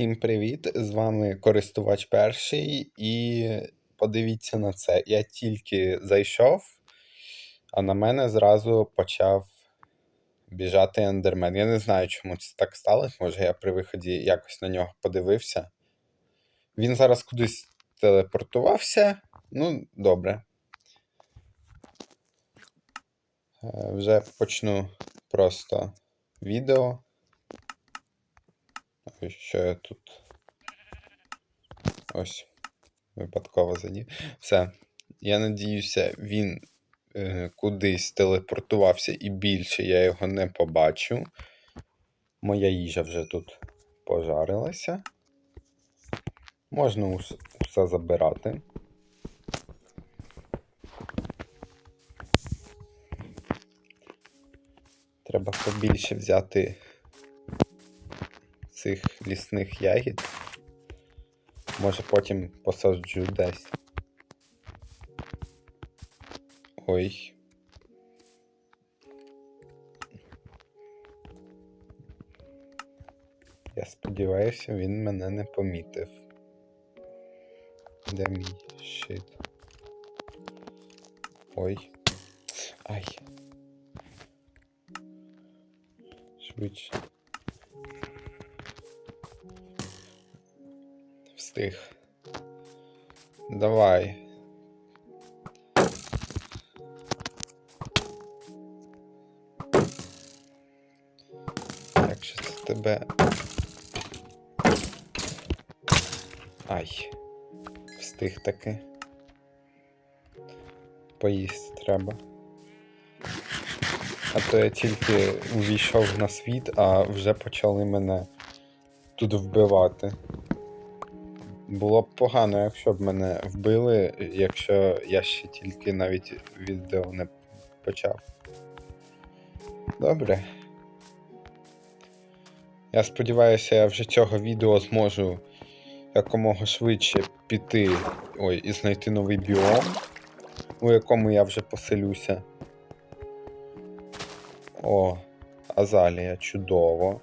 Всім привіт! З вами користувач перший, і подивіться на це. Я тільки зайшов, а на мене зразу почав біжати ендермен. Я не знаю, чому це так сталося. Може, я при виході якось на нього подивився. Він зараз кудись телепортувався. Ну, добре. Е, Вже почну просто відео. Що я тут? Ось. Випадково задів. Все. Я надіюся, він е, кудись телепортувався і більше я його не побачу. Моя їжа вже тут пожарилася. Можна ус- усе забирати. Треба побільше взяти цих лісних ягід. Може потім посаджу десь. Ой. Я сподіваюся, він мене не помітив. Де мій щит? Ой. Ай. Швидше. Встиг. Давай. Як же це тебе. Ай. Встиг таки. Поїсти треба. А то я тільки увійшов на світ, а вже почали мене тут вбивати. Було б погано, якщо б мене вбили, якщо я ще тільки навіть відео не почав. Добре. Я сподіваюся, я вже цього відео зможу якомога швидше піти ой, і знайти новий біом, у якому я вже поселюся. О, Азалія, чудово.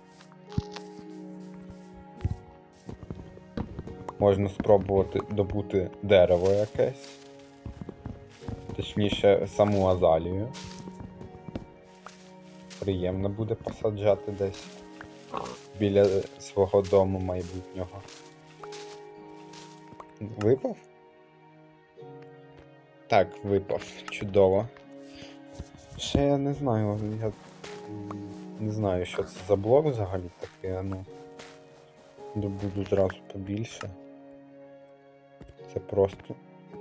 Можна спробувати добути дерево якесь. Точніше, саму азалію. Приємно буде посаджати десь біля свого дому майбутнього. Випав? Так, випав. Чудово. Ще я не знаю, я не знаю, що це за блок взагалі таке, ну. Добуду зразу побільше. Це просто.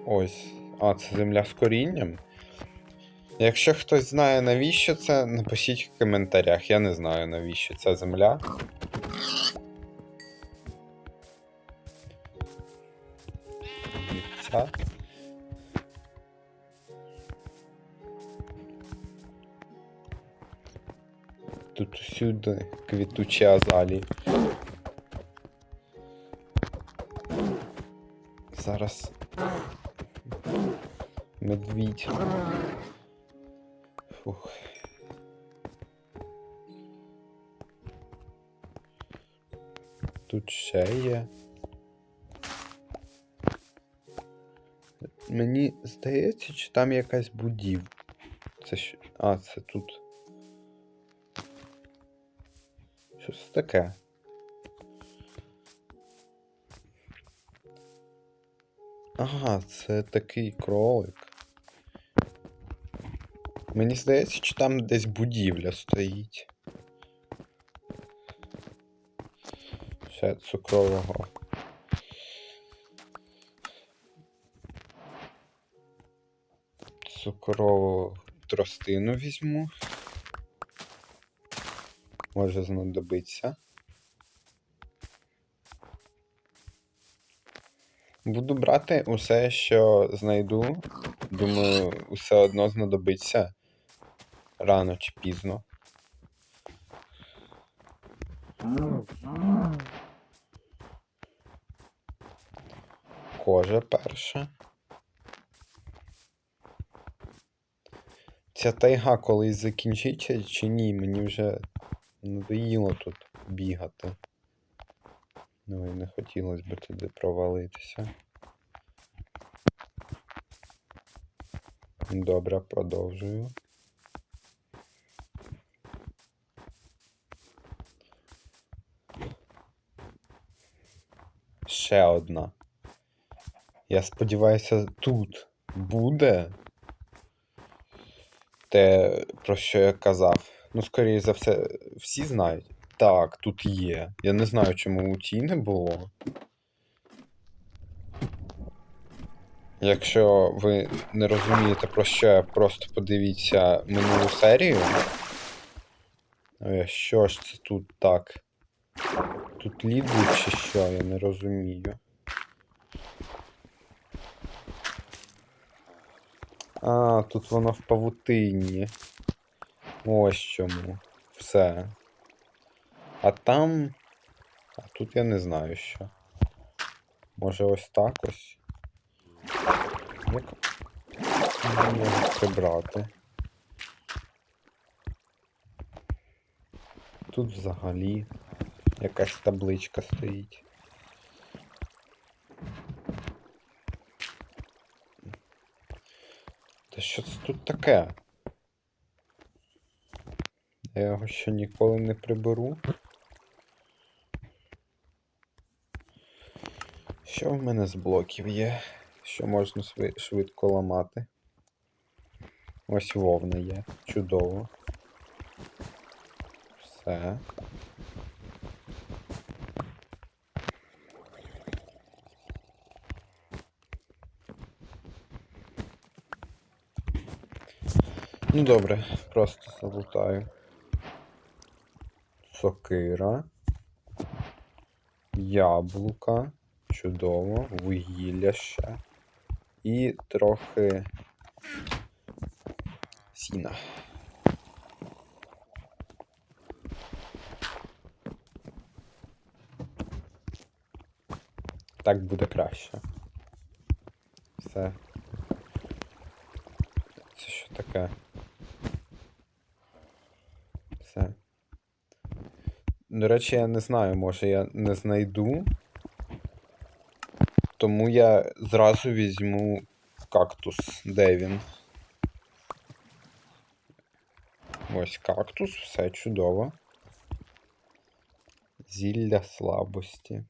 Ось. А, це земля з корінням. Якщо хтось знає навіщо це, напишіть в коментарях. Я не знаю навіщо ця земля. Ця. Тут усюди квітучі азалії. Зараз. Медвідь. Фух. Тут ще є. Мені здається, чи там якась будів. Це що. А, це тут. Щось таке. Ага, це такий кролик. Мені здається, чи там десь будівля стоїть. Ще цукрового. Цукрову тростину візьму. Може знадобиться. Буду брати усе, що знайду. Думаю, все одно знадобиться рано чи пізно. Кожа перша. Ця тайга колись закінчиться чи ні? Мені вже надоїло тут бігати. Ну і не хотілося б туди провалитися. Добре, продовжую. Ще одна. Я сподіваюся, тут буде те, про що я казав. Ну, скоріше за все, всі знають. Так, тут є. Я не знаю, чому у тій не було. Якщо ви не розумієте про що я, просто подивіться минулу серію. Е, Що ж це тут так? Тут лідуть чи що, я не розумію. А, тут воно в павутині. Ось чому. Все. А там. А тут я не знаю що. Може ось так ось. Як мені його прибрати? Тут взагалі якась табличка стоїть. Та що це тут таке? Я його ще ніколи не приберу. Що в мене з блоків є? Що можна швидко ламати? Ось вовна є. Чудово. Все. Ну добре, просто залутаю. Сокира. Яблука. Чудово. Вугілля ще. І трохи сіна. Так буде краще. Все. Це що таке? Все. До речі, я не знаю, може я не знайду. Тому я зразу візьму кактус. Де він? Ось кактус, все чудово. Зілля слабості.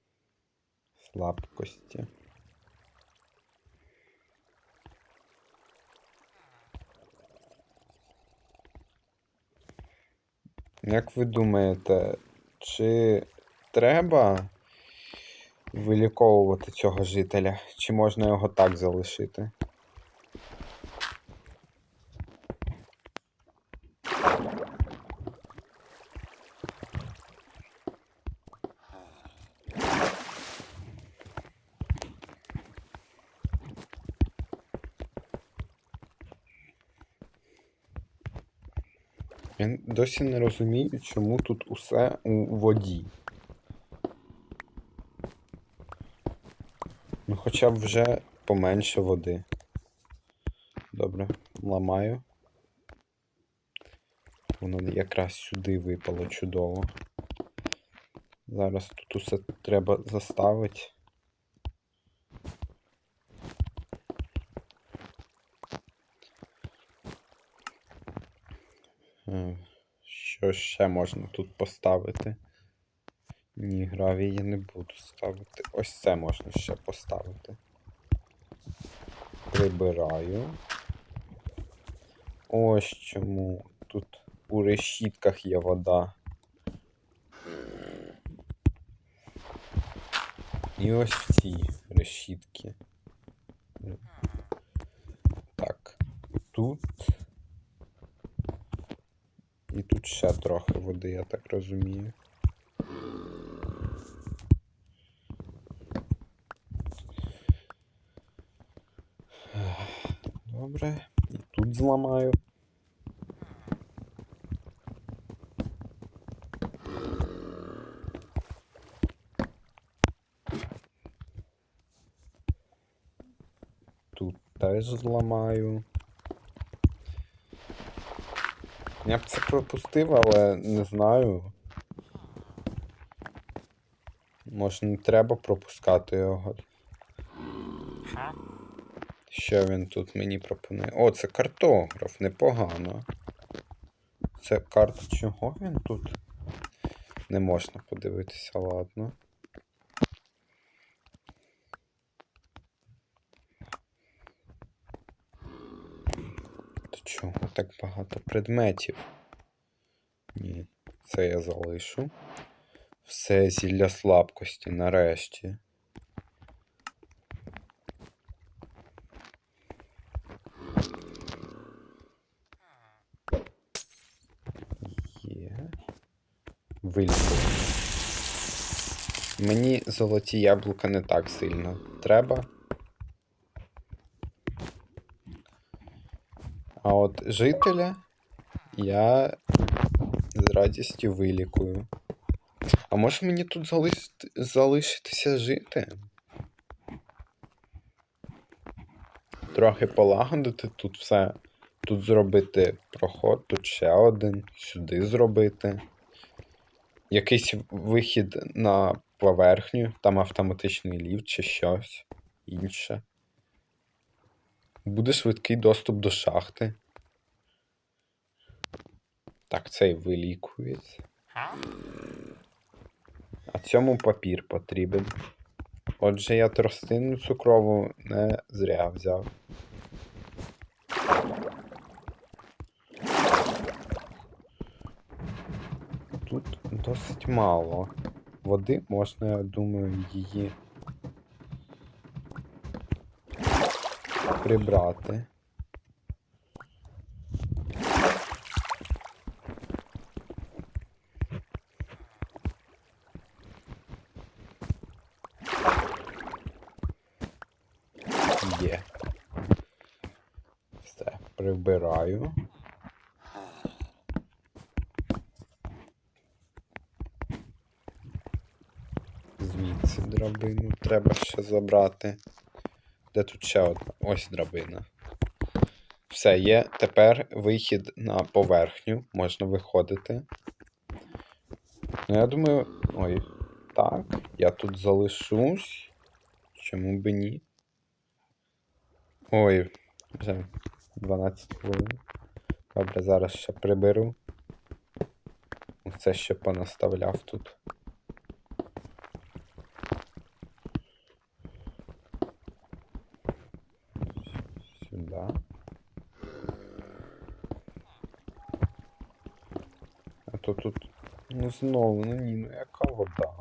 Слабкості. Як ви думаєте, чи треба виліковувати цього жителя, чи можна його так залишити? Я досі не розумію, чому тут усе у воді. Ну хоча б вже поменше води. Добре, ламаю. Воно якраз сюди випало чудово. Зараз тут усе треба заставити. Е, Що ще можна тут поставити? Ні, гравій я не буду ставити. Ось це можна ще поставити. Прибираю. Ось чому тут у решітках є вода. І ось в цій решітки. Так, тут. І тут ще трохи води, я так розумію. Добре, і тут зламаю. Тут теж зламаю. Я б це пропустив, але не знаю. Може не треба пропускати його. Що він тут мені пропонує? О, це картограф, непогано. Це карта чого він тут? Не можна подивитися, ладно. До чого так багато предметів? Ні, це я залишу. Все зілля слабкості нарешті. Є. Вилікування. Мені золоті яблука не так сильно треба. А от жителя я з радістю вилікую. А може мені тут залиш... залишитися жити? Трохи полагодити тут все. Тут зробити проход, тут ще один, сюди зробити. Якийсь вихід на поверхню, там автоматичний ліфт чи щось інше. Буде швидкий доступ до шахти. Так, цей вилікується. А цьому папір потрібен. Отже, я тростину цукрову не зря взяв. Тут досить мало. Води можна, я думаю, її прибрати. Є. Все, прибираю. Драбину треба ще забрати. Де тут ще одна? Ось драбина. Все, є тепер вихід на поверхню. Можна виходити. Ну, я думаю. Ой, так. Я тут залишусь. Чому би ні? Ой, вже 12 хвилин. Добре, зараз ще приберу. Це ще понаставляв тут. Сюди. А то тут. Ну знову, ну ні, ну яка вода?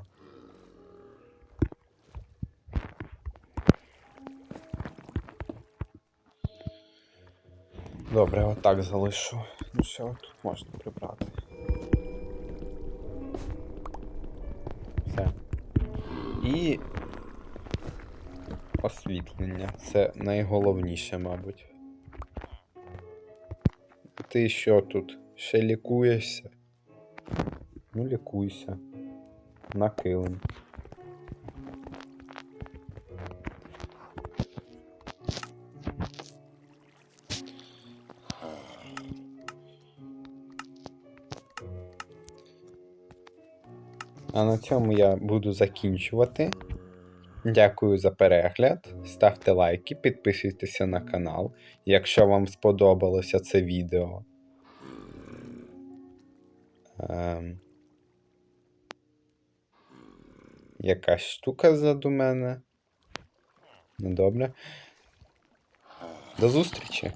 Добре, отак залишу. Ну все, тут можна прибрати. Все. І освітлення. Це найголовніше, мабуть. Ти що тут? Ще лікуєшся? Ну, лікуйся. На килим. А на цьому я буду закінчувати. Дякую за перегляд. Ставте лайки, підписуйтеся на канал, якщо вам сподобалося це відео. Ем... Якась штука ззаду мене. Ну добре. До зустрічі!